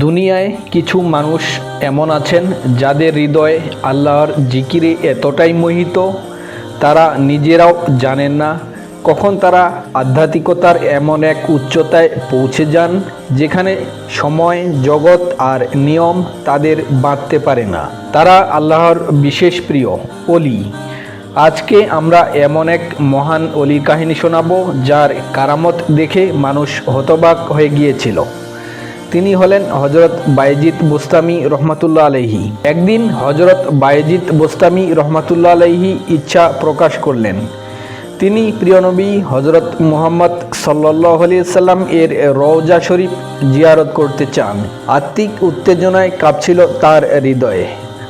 দুনিয়ায় কিছু মানুষ এমন আছেন যাদের হৃদয় আল্লাহর জিকিরে এতটাই মোহিত, তারা নিজেরাও জানেন না। কখন তারা আধ্যাত্মিকতার এমন এক উচ্চতায় পৌঁছে যান যেখানে সময়, জগৎ আর নিয়ম তাদের বাঁধতে পারে না। তারা আল্লাহর বিশেষ প্রিয় অলি আজকে আমরা এমন এক মহান অলির কাহিনী শোনাবো যার কারামত দেখে মানুষ হতবাক হয়ে গিয়েছিল। তিনি হলেন হজরত বাইজিদ বোস্তামি রহমাতুল্লাহ আলহি একদিন হজরত বাইজিদ বোস্তামি রহমাতুল্লাহ আলহি ইচ্ছা প্রকাশ করলেন। তিনি প্রিয়নবী হজরত মুহাম্মদ সাল্লাহ সাল্লাম এর রওজা শরীফ জিয়ারত করতে চান। আত্মিক উত্তেজনায় কাঁপছিল তার হৃদয়ে।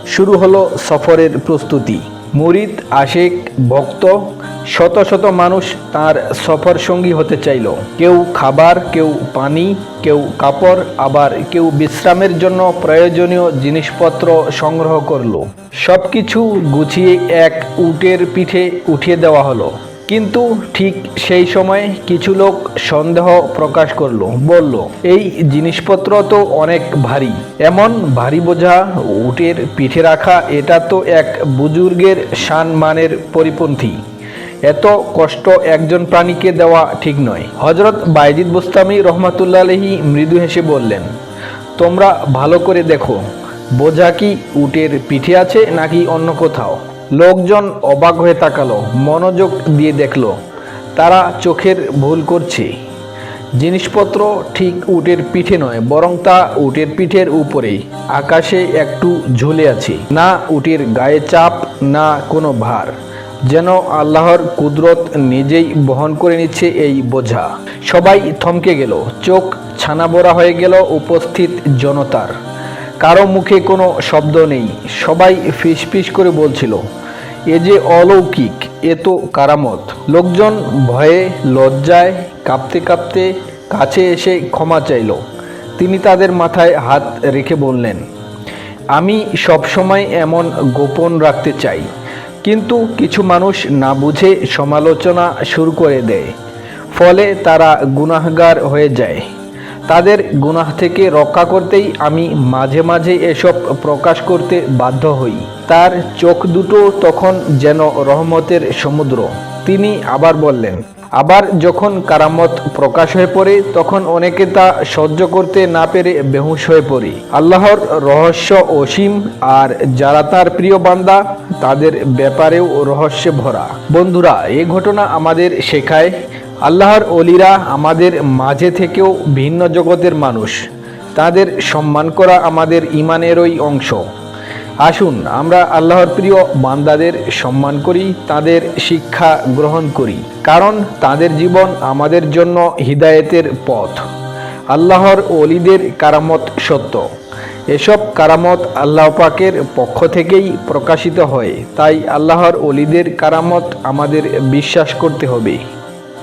শুরু হলো সফরের প্রস্তুতি। মুরিদ, আশেক, ভক্ত, শত শত মানুষ তার সফর সঙ্গী হতে চাইল। কেউ খাবার, কেউ পানি, কেউ কাপড়, আবার কেউ বিশ্রামের জন্য প্রয়োজনীয় জিনিসপত্র সংগ্রহ করল। সব কিছু গুছিয়ে এক উটের পিঠে উঠিয়ে দেওয়া হলো। কিন্তু ঠিক সেই সময় কিছু লোক সন্দেহ প্রকাশ করল, বলল, এই জিনিসপত্র তো অনেক ভারী। এমন ভারী বোঝা উটের পিঠে রাখা, এটা তো এক বুজুর্গের সম্মানের পরিপন্থী। এত কষ্ট একজন প্রাণীকে দেওয়া ঠিক নয়। হজরত বাইজিদ বুস্তামি রহমাতুল্লা আলহি মৃদু হেসে বললেন, তোমরা ভালো করে দেখো, বোঝা কি উটের পিঠে আছে নাকি অন্য কোথাও? লোকজন অবাক হয়ে তাকালো, মনোযোগ দিয়ে দেখল, তারা চোখের ভুল করছে। জিনিসপত্র ঠিক উটের পিঠে নয়, বরং তা উটের পিঠের উপরেই, আকাশে একটু ঝুলে আছে। না উটের গায়ে চাপ, না কোনো ভার, যেন আল্লাহর কুদরত নিজেই বহন করে নিচ্ছে এই বোঝা। সবাই থমকে গেল, চোখ ছানাবড়া হয়ে গেল উপস্থিত জনতার। কারও মুখে কোনো শব্দ নেই, সবাই ফিস ফিস করে বলছিল এ যে অলৌকিক, এ তো কারামত। লোকজন ভয়ে লজ্জায় কাঁপতে কাঁপতে কাছে এসে ক্ষমা চাইল। তিনি তাদের মাথায় হাত রেখে বললেন, আমি সবসময় এমন গোপন রাখতে চাই, কিন্তু কিছু মানুষ না বুঝে সমালোচনা শুরু করে দেয়। ফলে তারা গুনাহগার হয়ে যায়। তাদের গুনাহ থেকে রক্ষা করতেই আমি মাঝে মাঝে এসব প্রকাশ করতে বাধ্য হই। তার চোখ দুটো তখন যেন রহমতের সমুদ্র। তিনি আবার বললেন, আবার যখন কারামত প্রকাশ হয়ে পড়ে, তখন অনেকে তা সহ্য করতে না পেরে বেহুশ হয়ে পড়ে। আল্লাহর রহস্য অসীম, আর যারা তার প্রিয় বান্দা, তাদের ব্যাপারেও রহস্যে ভরা। বন্ধুরা এই ঘটনা আমাদের শেখায় আল্লাহর অলিরা আমাদের মাঝে থেকেও ভিন্ন জগতের মানুষ। তাদের সম্মান করা আমাদের ইমানেরই অংশ। আসুন, আমরা আল্লাহর প্রিয় বান্দাদের সম্মান করি, তাদের শিক্ষা গ্রহণ করি, কারণ তাদের জীবন আমাদের জন্য হিদায়েতের পথ। আল্লাহর অলিদের কারামত সত্য। এসব কারামত আল্লাহ পাকের পক্ষ থেকেই প্রকাশিত হয়, তাই আল্লাহর অলিদের কারামত আমাদের বিশ্বাস করতে হবে।